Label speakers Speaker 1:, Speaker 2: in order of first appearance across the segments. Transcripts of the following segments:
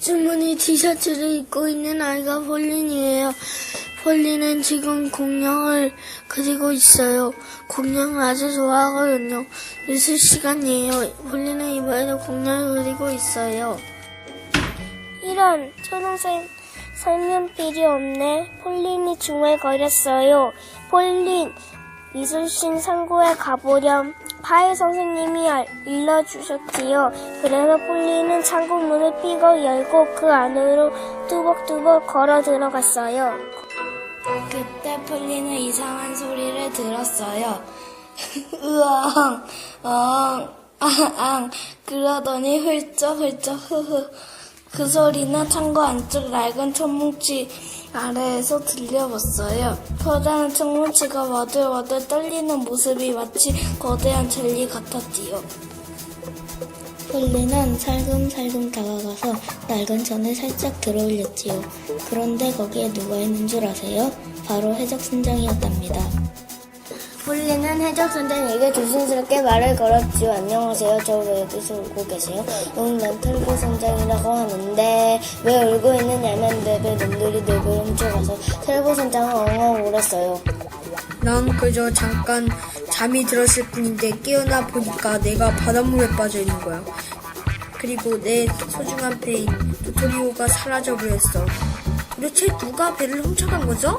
Speaker 1: 주머니 티셔츠를 입고 있는 아이가 폴린이에요. 폴린은 지금 공룡을 그리고 있어요. 공룡을 아주 좋아하거든요. 미술 시간이에요. 폴린은 이번에도 공룡을 그리고 있어요.
Speaker 2: 이런 초등생 설명 필요 없네. 폴린이 중얼거렸어요. 폴린 미술신 상고에 가보렴. 파이 선생님이 알- 일러주셨지요. 그래서 폴린은 창고 문을 삐걱 열고 그 안으로 뚜벅뚜벅 걸어 들어갔어요.
Speaker 1: 그때 폴린은 이상한 소리를 들었어요. 으앙, 엉, 앙, 그러더니 훌쩍훌쩍 흐흐. 그 소리는 창고 안쪽 낡은 천뭉치 아래에서 들려왔어요. 커다란 천뭉치가 와들와들 떨리는 모습이 마치 거대한 젤리 같았지요. 폴리는 살금살금 다가가서 낡은 천을 살짝 들어올렸지요. 그런데 거기에 누가 있는 줄 아세요? 바로 해적선장이었답니다. 폴리는 해적선장에게 조심스럽게 말을 걸었지요. 안녕하세요. 저 왜 여기서 울고 계세요? 응, 난 털보 선장이라고 하는데 왜 울고 있느냐면 내배 눈들이 뇌를 훔쳐가서 털보 선장은 엉엉 울었어요.
Speaker 3: 난 그저 잠깐 잠이 들었을 뿐인데 깨어나 보니까 내가 바닷물에 빠져 있는 거야. 그리고 내 소중한 배인 도토리오가 사라져 버렸어. 도대체 누가 배를 훔쳐간 거죠?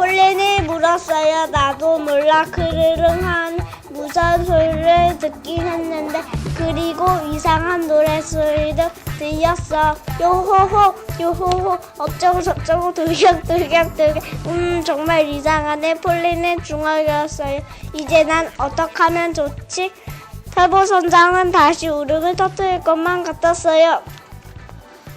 Speaker 2: 폴린이 물었어요. 나도 몰라 그르릉한 무서운 소리를 듣긴 했는데 그리고 이상한 노래소리도 들렸어. 요호호 요호호 어쩌고 저쩌고 돌격 돌격 돌격 음 정말 이상하네. 폴린은 중얼거렸어요. 이제 난 어떡하면 좋지? 탈보 선장은 다시 우르을 터뜨릴 것만 같았어요.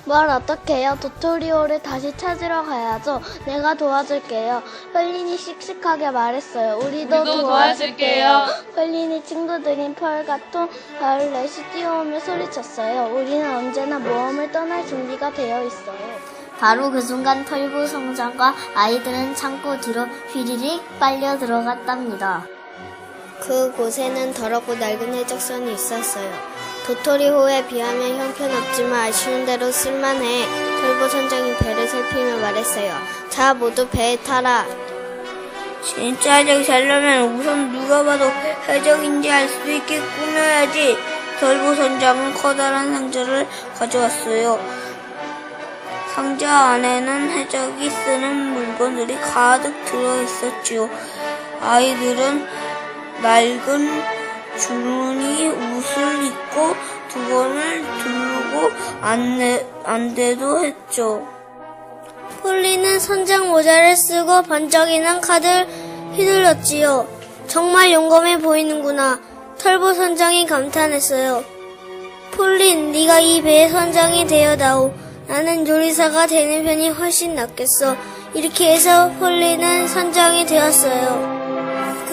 Speaker 1: 뭘 어떡해요? 도토리오를 다시 찾으러 가야죠. 내가 도와줄게요. 펄린이 씩씩하게 말했어요. 우리도, 도와줄게요. 펄린이 친구들인 펄가통, 가을 레시 뛰어오며 소리쳤어요. 우리는 언제나 모험을 떠날 준비가 되어 있어요. 바로 그 순간 털보 성장과 아이들은 창고 뒤로 휘리릭 빨려 들어갔답니다. 그곳에는 더럽고 낡은 해적선이 있었어요. 도토리호에 비하면 형편없지만 아쉬운 대로 쓸만해. 털보 선장이 배를 살피며 말했어요. 자, 모두 배에 타라.
Speaker 3: 진짜 해적 살려면 우선 누가 봐도 해적인지 알 수 있게 꾸며야지. 덜보 선장은 커다란 상자를 가져왔어요. 상자 안에는 해적이 쓰는 물건들이 가득 들어 있었지요. 아이들은 낡은 주머니 옷을 입고 두건을 두르고 안내, 안대도 했죠.
Speaker 1: 폴리는 선장 모자를 쓰고 번쩍이는 카드를 휘둘렀지요. 정말 용감해 보이는구나. 털보 선장이 감탄했어요. 폴린, 네가 이 배의 선장이 되어다오. 나는 요리사가 되는 편이 훨씬 낫겠어. 이렇게 해서 폴리는 선장이 되었어요.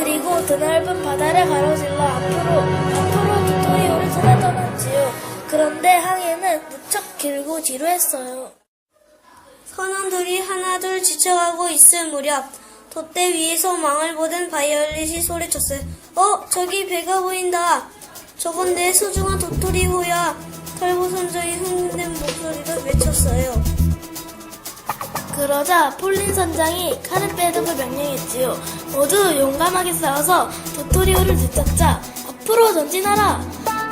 Speaker 1: 그리고 드넓은 바다를 가로질러 앞으로, 앞으로 도토리오를 찾아 떠났지요. 그런데 항해는 무척 길고 지루했어요. 선원들이 하나둘 지쳐가고 있을 무렵 돛대 위에서 망을 보던 바이올렛이 소리쳤어요. 어, 저기 배가 보인다. 저건 내 소중한 도토리호야. 털보 선장이 흥분된 목소리로 외쳤어요. 그러자 폴린 선장이 칼을 빼두고 명령했지요. 모두 용감하게 싸워서 도토리호를 되찾자 앞으로 전진하라.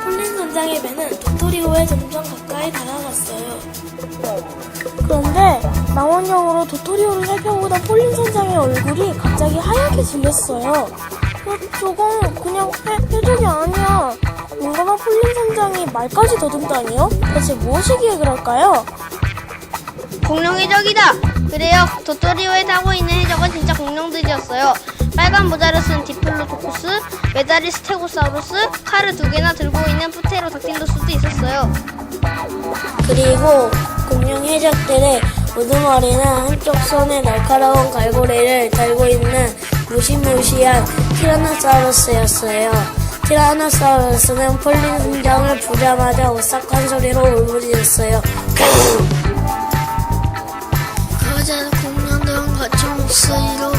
Speaker 1: 폴린 선장의 배는 도토리호에 점점 가까이 다가갔어요.
Speaker 2: 그런데 망원경으로 도토리오를 살펴보다 폴린 선장의 얼굴이 갑자기 하얗게 질렸어요. 어, 저건 그냥 해, 해적이 아니야. 뭔가가 폴린 선장이 말까지 더듬다니요? 대체 무엇이기에 그럴까요?
Speaker 4: 공룡 해적이다. 그래요. 도토리오에 타고 있는 해적은 진짜 공룡들이었어요. 빨간 모자를 쓴 디플로토쿠스, 메다리 스테고사우루스, 칼을 두 개나 들고 있는 프테로 닥틸로스도 있었어요.
Speaker 1: 그리고 공룡 해적들의 우두머리는 한쪽 손에 날카로운 갈고리를 달고 있는 무시무시한 티라노사우루스였어요. 티라노사우루스는 폴린 심장을 보자마자 오싹한 소리로 울부짖었어요. 목소리로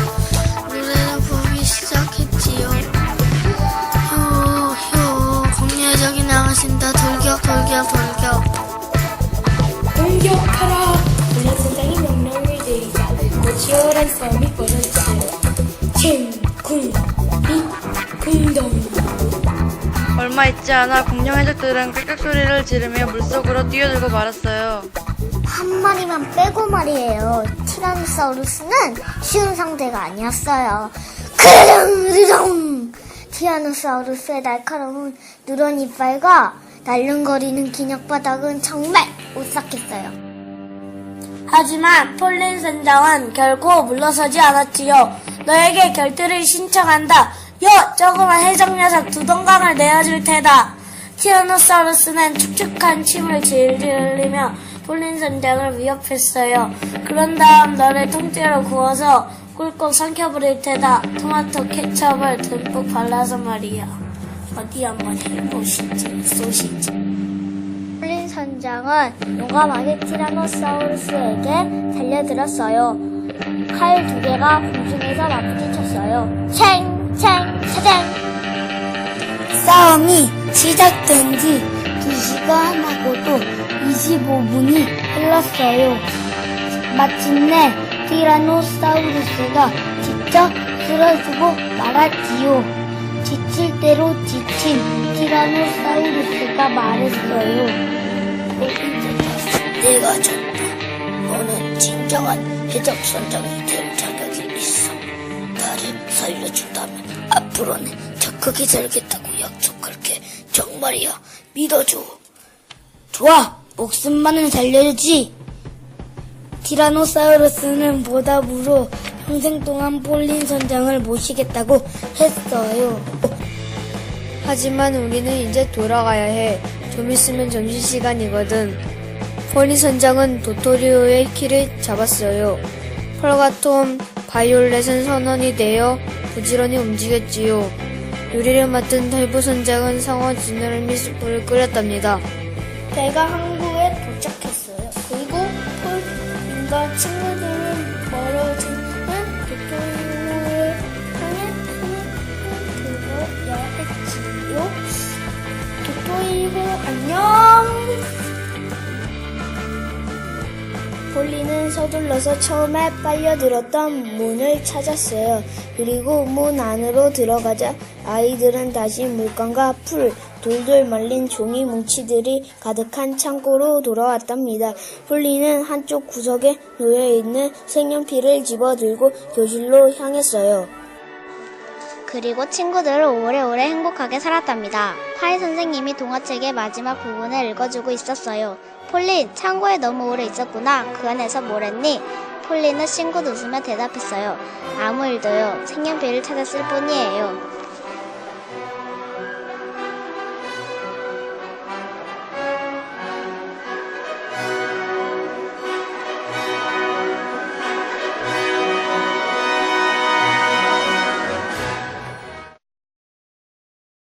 Speaker 1: 노래를 부르기 시작했지요. 효, 효, 공녀적이 나가신다. 돌격, 돌격, 돌격.
Speaker 5: 공격하라! 우리 세상이 명령을 내리자. 곧 치열한 싸움이
Speaker 6: 얼마 있지 않아 공룡 해적들은 깍깍 소리를 지르며 물속으로 뛰어들고 말았어요.
Speaker 2: 한 마리만 빼고 말이에요. 티라노사우루스는 쉬운 상대가 아니었어요. 크르릉르릉! 티라노사우루스의 날카로운 누런 이빨과 날름거리는 기력바닥은 정말 오싹했어요.
Speaker 5: 하지만 폴린 선장은 결코 물러서지 않았지요. 너에게 결투를 신청한다. 여! 조그만 해적 녀석 두 동강을 내어줄 테다. 티라노사우루스는 축축한 침을 질질 흘리며 폴린 선장을 위협했어요. 그런 다음 너를 통째로 구워서 꿀꺽 삼켜버릴 테다. 토마토 케첩을 듬뿍 발라서 말이야. 어디 한번 해보시지, 소시지.
Speaker 2: 폴린 선장은 용감하게 티라노사우루스에게 달려들었어요. 칼 두 개가 공중에서 맞부딪혔어요. 챙, 챙, 차쟁!
Speaker 5: 싸움이 시작된 지 2시간 하고도 25분이 흘렀어요. 마침내 티라노사우루스가 직접 쓰러지고 말았지요. 지칠 대로 지친 티라노사우루스가 말했어요. 내가 졌다. 너는 진정한 해적 선장이 될 자격이 있어. 나를 살려준다면 앞으로는 착하게 살겠다고 약속할게. 정말이야. 믿어줘. 좋아. 목숨만은 살려주지. 티라노사우루스는 보답으로 평생 동안 폴린 선장을 모시겠다고 했어요.
Speaker 7: 하지만 우리는 이제 돌아가야 해. 좀 있으면 점심시간이거든. 폴리 선장은 도토리오의 키를 잡았어요. 펄과 톰, 바이올렛은 선원이 되어 부지런히 움직였지요. 요리를 맡은 탈부 선장은 상어 지느러미 수프를 끓였답니다.
Speaker 5: 배가 항구에 도착했어요. 그리고 폴린과 친구들 폴리는 서둘러서 처음에 빨려들었던 문을 찾았어요. 그리고 문 안으로 들어가자 아이들은 다시 물감과 풀, 돌돌 말린 종이 뭉치들이 가득한 창고로 돌아왔답니다. 폴리는 한쪽 구석에 놓여있는 색연필을 집어들고 교실로 향했어요.
Speaker 2: 그리고 친구들을 오래오래 행복하게 살았답니다. 파이 선생님이 동화책의 마지막 부분을 읽어주고 있었어요. 폴린, 창고에 너무 오래 있었구나. 그 안에서 뭘 했니? 폴린은 싱긋 웃으며 대답했어요. 아무 일도요. 색연필을 찾았을 뿐이에요.